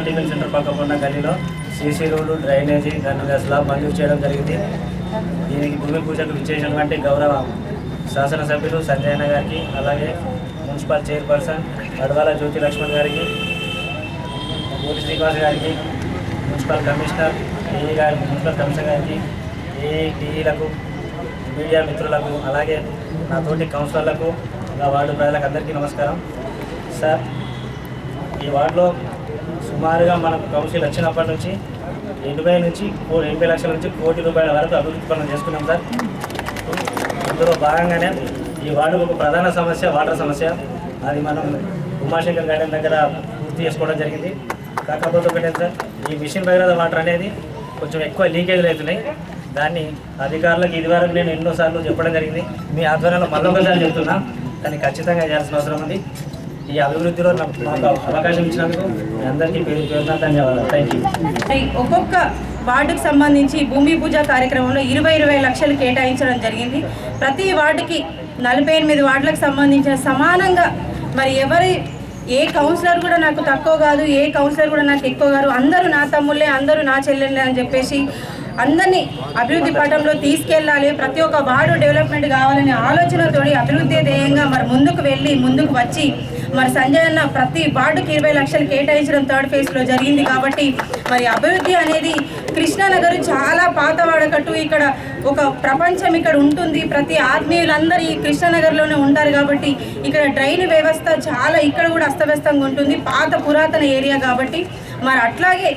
మాతా centre పక్కన ఉన్న గల్లీలో సీసీ రోడ్డు డ్రైనేజీ దాన్ని స్లాబ్ మంజూరు చేయడం జరిగింది. దీనికి భూమి పూజకు విచ్చేసినటువంటి గౌరవ శాసనసభ్యులు సంజయన గారికి అలాగే మున్సిపల్ చైర్పర్సన్ అడవాల జ్యోతి లక్ష్మణ్ గారికి కోటి శ్రీనివాస్ గారికి మున్సిపల్ కమిషనర్ ఏఈ గారి మున్సిపల్ కమిషనర్ గారికి ఏఈ టీఈలకు మీడియా మిత్రులకు అలాగే నా తోటి కౌన్సిలర్లకు నా వార్డు ప్రజలకు అందరికీ నమస్కారం. సార్ ఈ వార్డులో సుమారుగా మనకు కౌన్సిల్ వచ్చినప్పటి నుంచి ఎనభై నుంచి ఎనభై లక్షల నుంచి కోటి రూపాయల వరకు అభివృద్ధి పనులు చేసుకున్నాం సార్. అందులో భాగంగానే ఈ వార్డుకు ఒక ప్రధాన సమస్య వాటర్ సమస్య. అది మనం ఉమాశంకర్ గార్డెన్ దగ్గర పూర్తి చేసుకోవడం జరిగింది. కాకపోతే ఒకటే సార్ ఈ మిషన్ భగీరథ వాటర్ అనేది కొంచెం ఎక్కువ లీకేజ్లు అవుతున్నాయి. దాన్ని అధికారులకు ఇదివరకు నేను ఎన్నోసార్లు చెప్పడం జరిగింది. మీ ఆధ్వర్యంలో మళ్ళొకసారి చెప్తున్నా కానీ ఖచ్చితంగా చేయాల్సిన అవసరం ఉంది. ఈ అభివృద్ధిలో మాకు అవకాశం ఇచ్చినందుకు అందరికీ పేరు పేరున ధన్యవాదాలు. థ్యాంక్ యూ ఒక్కొక్క వార్డుకు సంబంధించి భూమి పూజ కార్యక్రమంలో ఇరవై ఇరవై లక్షలు కేటాయించడం జరిగింది. ప్రతి వార్డుకి నలభై ఎనిమిది వార్డులకు సంబంధించిన సమానంగా మరి ఎవరి ఏ కౌన్సిలర్ కూడా నాకు తక్కువ కాదు ఏ కౌన్సిలర్ కూడా నాకు ఎక్కువ కాదు అందరూ నా తమ్ముళ్ళే అందరూ నా చెల్లెళ్ళే అని చెప్పేసి అందరినీ అభివృద్ధి పటంలో తీసుకెళ్ళాలి. ప్రతి ఒక్క వార్డు డెవలప్మెంట్ కావాలనే ఆలోచనతోటి అభివృద్ధి ధ్యేయంగా మరి ముందుకు వెళ్ళి ముందుకు వచ్చి మరి సంజయ్ అన్న ప్రతి వార్డుకి ఇరవై లక్షలు కేటాయించడం థర్డ్ ఫేజ్లో జరిగింది కాబట్టి మరి అభివృద్ధి అనేది కృష్ణానగర్ చాలా పాత వాడకట్టు ఇక్కడ ఒక ప్రపంచం ఇక్కడ ఉంటుంది. ప్రతి ఆత్మీయులందరూ ఈ కృష్ణానగర్లోనే ఉంటారు కాబట్టి ఇక్కడ డ్రైన్ వ్యవస్థ చాలా ఇక్కడ కూడా అస్తవ్యస్తంగా ఉంటుంది. పాత పురాతన ఏరియా కాబట్టి మరి అట్లాగే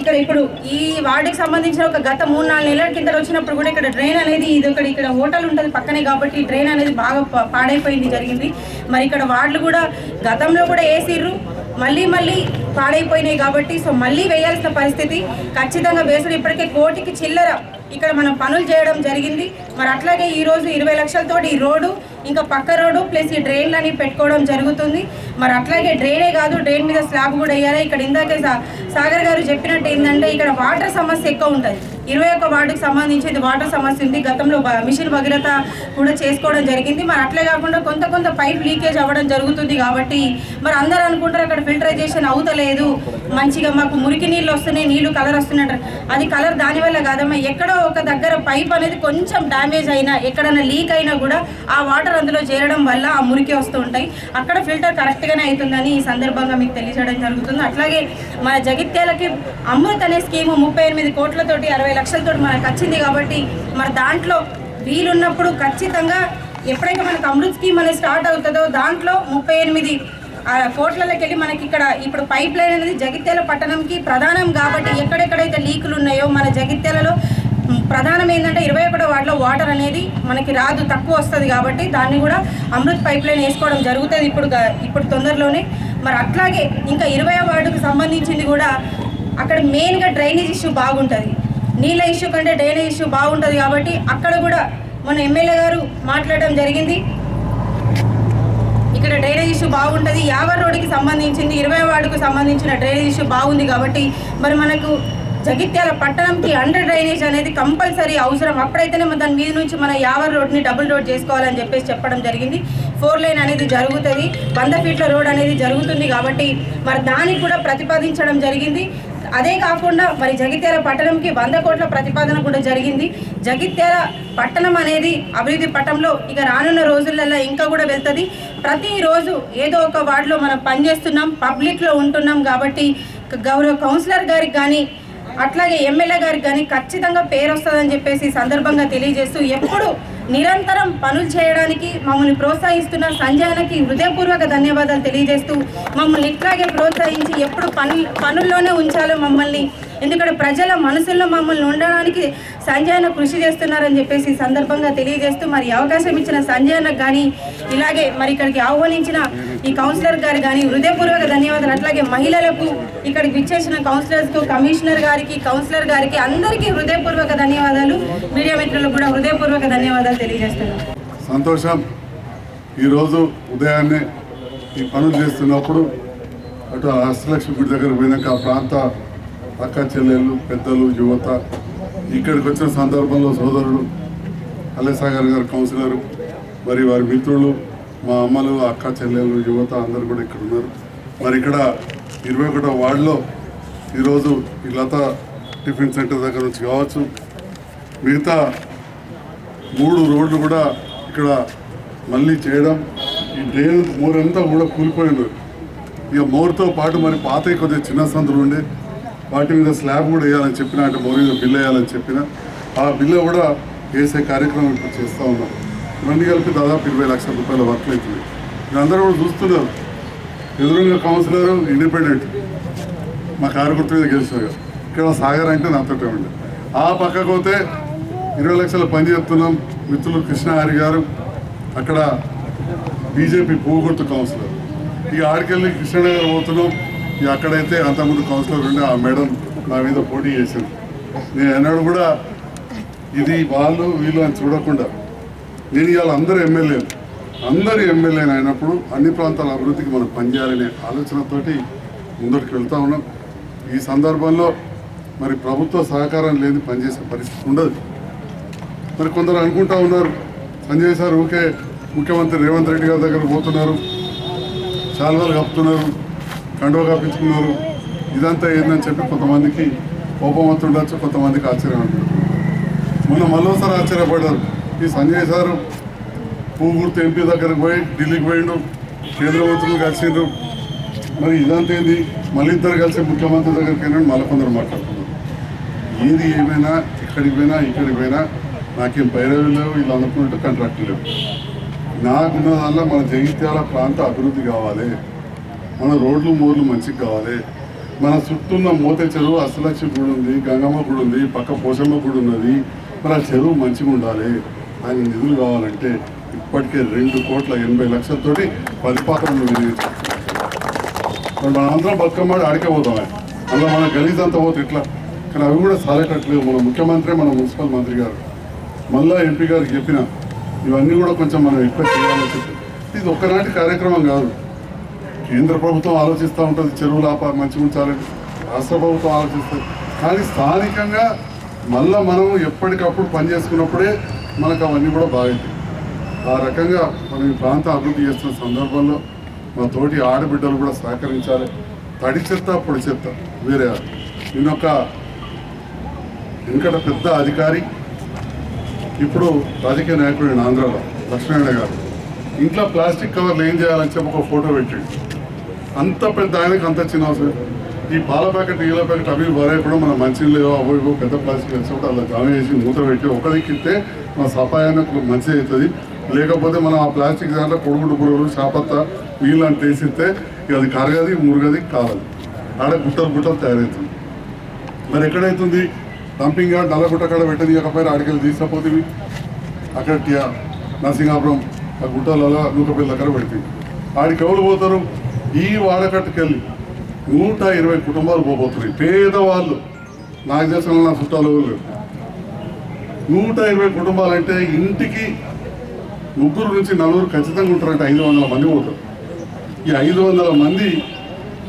ఇక్కడ ఇప్పుడు ఈ వార్డుకి సంబంధించిన ఒక గత మూడు నాలుగు నెలల కింద వచ్చినప్పుడు కూడా ఇక్కడ డ్రైన్ అనేది ఇది ఒకటి ఇక్కడ హోటల్ ఉంటుంది పక్కనే కాబట్టి డ్రైన్ అనేది బాగా పాడైపోయింది జరిగింది. మరి ఇక్కడ వార్డులు కూడా గతంలో కూడా వేసిర్రు మళ్ళీ మళ్ళీ పాడైపోయినాయి కాబట్టి సో మళ్ళీ వేయాల్సిన పరిస్థితి. ఖచ్చితంగా వేసుడు ఇప్పటికే కోటికి చిల్లర ఇక్కడ మనం పనులు చేయడం జరిగింది. మరి అట్లాగే ఈరోజు ఇరవై లక్షలతోటి ఈ రోడ్డు ఇంకా పక్క రోడ్డు ప్లస్ ఈ డ్రైన్లని పెట్టుకోవడం జరుగుతుంది. మరి అట్లాగే డ్రైనే కాదు డ్రైన్ మీద స్లాబ్ కూడా వేయాలి. ఇక్కడ ఇందాకే సాగర్ గారు చెప్పినట్టు ఏంటంటే ఇక్కడ వాటర్ సమస్య ఎక్కువ ఉంటుంది. ఇరవై ఒక్క వార్డుకు సంబంధించి ఇది వాటర్ సమస్య ఉంది. గతంలో మిషన్ భగీరథ కూడా చేసుకోవడం జరిగింది. మరి అట్లే కాకుండా కొంత కొంత పైప్ లీకేజ్ అవ్వడం జరుగుతుంది కాబట్టి మరి అందరూ అనుకుంటారు అక్కడ ఫిల్టరైజేషన్ అవుతలేదు. మంచిగా మాకు మురికి నీళ్ళు వస్తున్నాయి నీళ్ళు కలర్ వస్తున్నట్టు. అది కలర్ దానివల్ల కాదమ్మా ఎక్కడో ఒక దగ్గర పైప్ అనేది కొంచెం డ్యామేజ్ అయినా ఎక్కడైనా లీక్ అయినా కూడా ఆ వాటర్ అందులో చేరడం వల్ల ఆ మురికి వస్తూ ఉంటాయి. అక్కడ ఫిల్టర్ కరెక్ట్గానే అవుతుందని ఈ సందర్భంగా మీకు తెలియజేయడం జరుగుతుంది. అట్లాగే మన జగిత్యాలకి అమృత్ అనే స్కీము ముప్పై ఎనిమిది కోట్లతోటి అరవై లక్షలతో మనకు వచ్చింది కాబట్టి మరి దాంట్లో వీలున్నప్పుడు ఖచ్చితంగా ఎప్పుడైతే మనకు అమృత్ స్కీమ్ అనేది స్టార్ట్ అవుతుందో దాంట్లో ముప్పై ఎనిమిది కోట్లలోకి వెళ్ళి మనకి ఇక్కడ ఇప్పుడు పైప్ లైన్ అనేది జగిత్యాల పట్టణంకి ప్రధానం కాబట్టి ఎక్కడెక్కడైతే లీకులు ఉన్నాయో మన జగిత్యాలలో ప్రధానం ఏంటంటే ఇరవై ఒకటో వార్డులో వాటర్ అనేది మనకి రాదు తక్కువ వస్తుంది కాబట్టి దాన్ని కూడా అమృత్ పైప్ లైన్ వేసుకోవడం జరుగుతుంది ఇప్పుడు ఇప్పుడు తొందరలోనే. మరి అట్లాగే ఇంకా ఇరవై వార్డుకు సంబంధించింది కూడా అక్కడ మెయిన్గా డ్రైనేజ్ ఇష్యూ బాగుంటుంది. నీళ్ళ ఇష్యూ కంటే డ్రైనేజ్ ఇష్యూ బాగుంటుంది కాబట్టి అక్కడ కూడా మన ఎమ్మెల్యే గారు మాట్లాడడం జరిగింది. ఇక్కడ డ్రైనేజ్ ఇష్యూ బాగుంటుంది. యావర్ రోడ్డుకి సంబంధించింది ఇరవై వార్డుకు సంబంధించిన డ్రైనేజ్ ఇష్యూ బాగుంది కాబట్టి మరి మనకు జగిత్యాల పట్టణంకి అండర్ డ్రైనేజ్ అనేది కంపల్సరీ అవసరం. అప్పుడైతేనే మన దాని మీద నుంచి మన యావర్ రోడ్ని డబుల్ రోడ్ చేసుకోవాలని చెప్పేసి చెప్పడం జరిగింది. ఫోర్ లైన్ అనేది జరుగుతుంది. వంద ఫీట్ల రోడ్ అనేది జరుగుతుంది కాబట్టి మరి దానికి కూడా ప్రతిపాదించడం జరిగింది. అదే కాకుండా మరి జగిత్యాల పట్టణంకి వంద కోట్ల ప్రతిపాదన కూడా జరిగింది. జగిత్యాల పట్టణం అనేది అభివృద్ధి పట్టంలో ఇక రానున్న రోజులలో ఇంకా కూడా వెళ్తుంది. ప్రతిరోజు ఏదో ఒక వార్డులో మనం పనిచేస్తున్నాం పబ్లిక్లో ఉంటున్నాం కాబట్టి గౌరవ కౌన్సిలర్ గారికి కానీ అట్లాగే ఎమ్మెల్యే గారికి కానీ ఖచ్చితంగా పేరు వస్తుందని చెప్పేసి సందర్భంగా తెలియజేస్తూ ఎప్పుడు నిరంతరం పనులు చేయడానికి మమ్మల్ని ప్రోత్సహిస్తున్న సంజయనకి హృదయపూర్వక ధన్యవాదాలు తెలియజేస్తూ మమ్మల్ని ఇట్లాగే ప్రోత్సహించి ఎప్పుడు పనులు పనుల్లోనే ఉంచాలో మమ్మల్ని. ఎందుకంటే ప్రజల మనసుల్లో మమ్మల్ని ఉండడానికి సంజయన కృషి చేస్తున్నారని చెప్పేసి సందర్భంగా తెలియజేస్తూ మరి అవకాశం ఇచ్చిన సంజయనకు కానీ ఇలాగే మరి ఇక్కడికి ఆహ్వానించిన ఈ కౌన్సిలర్ గారు కానీ హృదయపూర్వక ధన్యవాదాలు. అట్లాగే మహిళలకు ఇక్కడికి విచ్చేసిన కౌన్సిలర్స్కు కమిషనర్ గారికి కౌన్సిలర్ గారికి అందరికీ హృదయపూర్వక ధన్యవాదాలు. మీడియా మిత్రులకు కూడా హృదయపూర్వక ధన్యవాదాలు తెలియజేస్తున్నాను. సంతోషం. ఈరోజు ఉదయాన్నే ఈ పనులు చేస్తున్నప్పుడు అటు అష్టలక్ష్మి గుడి దగ్గర పోయినాక ఆ ప్రాంత అక్క చెల్లెళ్ళు పెద్దలు యువత ఇక్కడికి వచ్చిన సందర్భంలో సోదరుడు అల్లెసాగర్ గారు కౌన్సిలర్ మరి వారి మిత్రులు మా అమ్మలు అక్క చెల్లెలు యువత అందరు కూడా ఇక్కడ ఉన్నారు. మరి ఇక్కడ ఇరవై ఒకటో వార్డులో ఈరోజు ఈ లత టిఫిన్ సెంటర్ దగ్గర నుంచి కావచ్చు మిగతా మూడు రోడ్లు కూడా ఇక్కడ మళ్ళీ చేయడం ఈ డ్రైన్ మోరంతా కూడా కూలిపోయింది. ఇక మోర్తో పాటు మరి పాత కొద్దిగా చిన్న సందులు ఉండే వాటి మీద స్లాబ్ కూడా వేయాలని చెప్పిన అంటే మోర్ మీద బిల్ వేయాలని చెప్పిన ఆ బిల్లు కూడా వేసే కార్యక్రమం ఇప్పుడు చేస్తూ ఉన్నాం. ఇవన్నీ కలిపి దాదాపు ఇరవై లక్షల రూపాయల వర్క్ అవుతుంది. అందరూ కూడా చూస్తున్నారు. ఎదురుగా కౌన్సిలర్ ఇండిపెండెంట్. మా కారు గుర్తు మీద గెలిచారు ఇక్కడ సాగర్ అంటే నాతోటే ఉండే. ఆ పక్కకు పోతే ఇరవై లక్షల పని చేస్తున్నాం మిత్రులు కృష్ణహారి గారు అక్కడ బీజేపీ పోగొట్టు కౌన్సిలర్. ఇక ఆడికెళ్ళి కృష్ణనగర్ పోతున్నాం. ఇక అక్కడైతే అంతకుముందు కౌన్సిలర్ ఉండే ఆ మేడం నా మీద పోటీ చేసింది. నేను ఎన్నడూ కూడా ఇది వాళ్ళు వీళ్ళు అని చూడకుండా నేను ఇవాళ అందరు ఎమ్మెల్యేలు అందరు ఎమ్మెల్యేలు అయినప్పుడు అన్ని ప్రాంతాల అభివృద్ధికి మనం పనిచేయాలనే ఆలోచనతోటి ముందరికి వెళ్తూ ఉన్నాం. ఈ సందర్భంలో మరి ప్రభుత్వ సహకారం లేని పనిచేసే పరిస్థితి ఉండదు. మరి కొందరు అనుకుంటా ఉన్నారు సంజయ్ సార్ ఊకే ముఖ్యమంత్రి రేవంత్ రెడ్డి గారి దగ్గర పోతున్నారు శాల్వాలు కప్పుతున్నారు కండువ కప్పించుకున్నారు ఇదంతా ఏందని చెప్పి కొంతమందికి కోపం వస్తుండొచ్చు కొంతమందికి ఆశ్చర్యం ఉంటుంది మొన్న మరోసారి ఆశ్చర్యపడ్డారు. ఈ సంజయ్ సారు పూగుర్తి ఎంపీ దగ్గరకు పోయి ఢిల్లీకి పోయిండు కేంద్ర మంత్రులు కలిసిండ్రు. మరి ఇదంతా ఏంది? మళ్ళీ ఇద్దరు కలిసి ముఖ్యమంత్రి దగ్గరికి వెళ్ళండి మళ్ళీ కొందరు మాట్లాడుతున్నారు ఏది ఏమైనా ఇక్కడికి పోయినా ఇక్కడికి పోయినా నాకేం పైరవి లేవు వీళ్ళు అనుకున్నట్టు కాంట్రాక్ట్ లేవు. నాకున్నదల్లా మన జగిత్యాల ప్రాంత అభివృద్ధి కావాలి. మన రోడ్లు మోర్లు మంచిగా కావాలి. మన చుట్టూన్న మోతే చెరువు అష్టలక్ష్మి గుడి ఉంది గంగమ్మ గుడి ఉంది పక్క పోషమ్మ గుడి ఉన్నది. మరి ఆ చెరువు మంచిగా ఉండాలి ఆయన నిధులు కావాలంటే ఇప్పటికే రెండు కోట్ల ఎనభై లక్షలతోటి పరిపాలన మరి అందరం బతుకమ్మ ఆడికే పోతాం అందులో మన గలీజ్ అంతా పోతే ఇట్లా కానీ అవి కూడా సాలేటట్లేదు. మన ముఖ్యమంత్రి మన మున్సిపల్ మంత్రి గారు. మళ్ళా ఎంపీ గారికి చెప్పిన ఇవన్నీ కూడా కొంచెం మనం ఎక్కువ చేయాలని చెప్పి. ఇది ఒక్కనాటి కార్యక్రమం కాదు. కేంద్ర ప్రభుత్వం ఆలోచిస్తూ ఉంటుంది చెరువులు ఆప మంచి ఉంచాలని. రాష్ట్ర ప్రభుత్వం ఆలోచిస్తుంది. కానీ స్థానికంగా మళ్ళీ మనం ఎప్పటికప్పుడు పనిచేసుకున్నప్పుడే మనకు అవన్నీ కూడా బాగుంటాయి. ఆ రకంగా మనం ఈ ప్రాంతం అభివృద్ధి చేస్తున్న సందర్భంలో మా తోటి ఆడబిడ్డలు కూడా సహకరించాలి. తడి చెత్త పొడి చెత్త వేరే నేనొక వెనుకట పెద్ద అధికారి. ఇప్పుడు రాజకీయ నాయకుడు ఆంధ్రాలో లక్ష్మీనారాయణ గారు. ఇంట్లో ప్లాస్టిక్ కవర్లు ఏం చేయాలని చెప్పి ఒక ఫోటో పెట్టాడు. అంత పెద్ద ఆయనకు అంత చిన్న అవసరం ఈ పాల ప్యాకెట్ ఈల ప్యాకెట్ అవి వరే కూడా మన మంచినీళ్ళు అవో పెద్ద ప్లాస్టిక్ వచ్చినప్పుడు అలా జామ చేసి మూత పెట్టి ఒకరికి ఇస్తే మన సఫాయానికి మంచిగా అవుతుంది. లేకపోతే మనం ఆ ప్లాస్టిక్ దాంట్లో పొడుగుడు పురుగులు చేపత్త నీళ్ళు అంటే వేసిస్తే ఇక అది కరగది మురగది కావాలి. ఆడ గుట్టలు గుట్టలు తయారవుతుంది. మరి ఎక్కడైతుంది? డంపింగ్ యార్డ్ నల్లగుట్ట కాడ పెట్టనీయకపోయినా ఆడికెళ్ళి తీసుకపోతుంది అక్కడ నరసింహాపురం ఆ గుట్టలలో నూకపల్లి దగ్గర పెడుతుంది ఆడికి ఎవరు పోతారు? ఈ వాడకట్టుకెళ్ళి నూట ఇరవై కుటుంబాలు పోబోతున్నాయి. పేదవాళ్ళు. నాకు తెలిసిన నా చుట్టాలు ఎవరు నూట ఇరవై కుటుంబాలు అంటే ఇంటికి ముగ్గురు నుంచి నలుగురు ఖచ్చితంగా ఉంటారంటే ఐదు వందల మంది పోతారు. ఈ ఐదు వందల మంది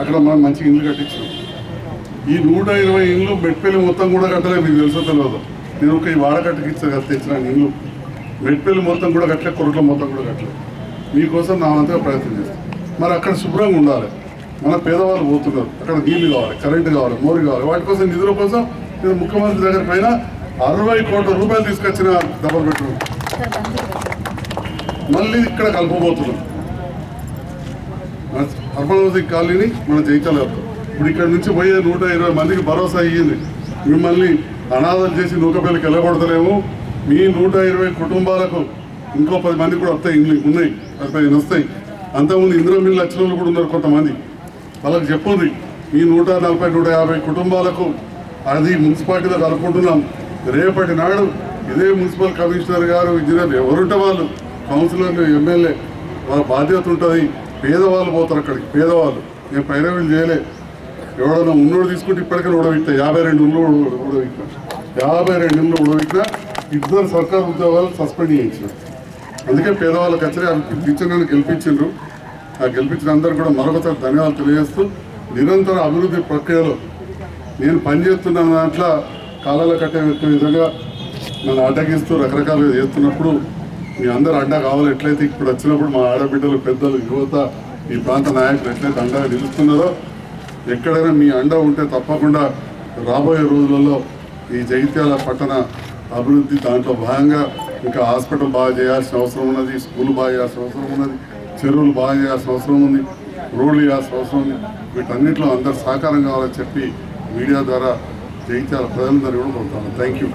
అక్కడ మనం మంచి ఇల్లు కట్టించాం ఈ నూట ఇరవై ఇండ్లు మెట్పల్లి మొత్తం కూడా కట్టలేదు మీకు తెలుసో తెలియదు. నేను ఒక ఈ వాడకట్టుకి తెచ్చిన ఇండ్లు. మెట్పల్లి మొత్తం కూడా కట్టలేదు కొరట్ల మొత్తం కూడా కట్టలేదు మీకోసం నా అంతగా ప్రయత్నం చేస్తాను మరి అక్కడ శుభ్రంగా ఉండాలి. మన పేదవాళ్ళు పోతున్నారు. అక్కడ నీళ్ళు కావాలి కరెంటు కావాలి మోరు కావాలి. వాటి కోసం నిధుల కోసం నేను ముఖ్యమంత్రి దగ్గర పైన అరవై కోట్ల రూపాయలు తీసుకొచ్చిన డబల్ బెడ్రూమ్ మళ్ళీ ఇక్కడ కలపబోతున్నాం మన అర్బన్ హౌసింగ్ కాలనీని మనం చేయించలేదు ఇప్పుడు ఇక్కడ నుంచి పోయే నూట ఇరవై మందికి భరోసా అయ్యింది మిమ్మల్ని అనాథలు చేసి నూకపల్లికి వెళ్ళగొడతలేము. మీ నూట ఇరవై కుటుంబాలకు ఇంకో పది మంది కూడా వస్తాయి ఇండ్లు ఉన్నాయి పది పదిహేను వస్తాయి. అంతకుముందు ఇందులో మిల్లు వచ్చిన వాళ్ళు కూడా ఉన్నారు కొంతమంది. వాళ్ళకి చెప్పుంది ఈ నూట నలభై నూట యాభై కుటుంబాలకు అది మున్సిపాలిటీలో కలుపుకుంటున్నాం. రేపటి నాడు ఇదే మున్సిపల్ కమిషనర్ గారు ఇంజనీర్లు ఎవరుంటే వాళ్ళు కౌన్సిలర్లు ఎమ్మెల్యే వాళ్ళ బాధ్యత ఉంటుంది. పేదవాళ్ళు పోతారు అక్కడికి పేదవాళ్ళు. నేను పైరవీలు చేయలే. ఎవడన్నా ఉన్నోడు తీసుకుంటే ఇప్పటికే ఉడవిక్తా యాభై రెండు ఇళ్ళు ఉడవిక్తా యాభై రెండు ఇళ్ళు ఉడవిక్తా ఇద్దరు సర్కారు ఉద్యోగాలు సస్పెండ్ చేయించారు అందుకే పేదవాళ్ళకి వచ్చి టీచర్లను గెలిపించిండ్రు. ఆ గెలిపించిన అందరూ కూడా మరొకసారి ధన్యవాదాలు తెలియజేస్తూ నిరంతర అభివృద్ధి ప్రక్రియలో నేను పనిచేస్తున్న దాంట్లో కాలాల కట్టే విధంగా నన్ను అడ్డగిస్తూ రకరకాలుగా చేస్తున్నప్పుడు మీ అందరు అడ్డా కావాలి ఎట్లయితే ఇప్పుడు వచ్చినప్పుడు మా ఆడబిడ్డలు పెద్దలు యువత ఈ ప్రాంత నాయకులు ఎట్లయితే అండగా నిలుస్తున్నారో ఎక్కడైనా మీ అండ ఉంటే తప్పకుండా రాబోయే రోజులలో ఈ జగిత్యాల పట్టణ అభివృద్ధి దాంట్లో భాగంగా ఇంకా హాస్పిటల్ బాగా చేయాల్సిన అవసరం ఉన్నది స్కూల్ బాగా చేయాల్సిన అవసరం ఉన్నది చెరువులు బాగా చేయాల్సిన అవసరం ఉంది రోడ్లు చేయాల్సిన అవసరం ఉంది. వీటన్నిటిలో అందరు సహకారం కావాలని చెప్పి మీడియా ద్వారా జయించాలి ప్రజలందరూ కూడా కోరుతాను థ్యాంక్ యూ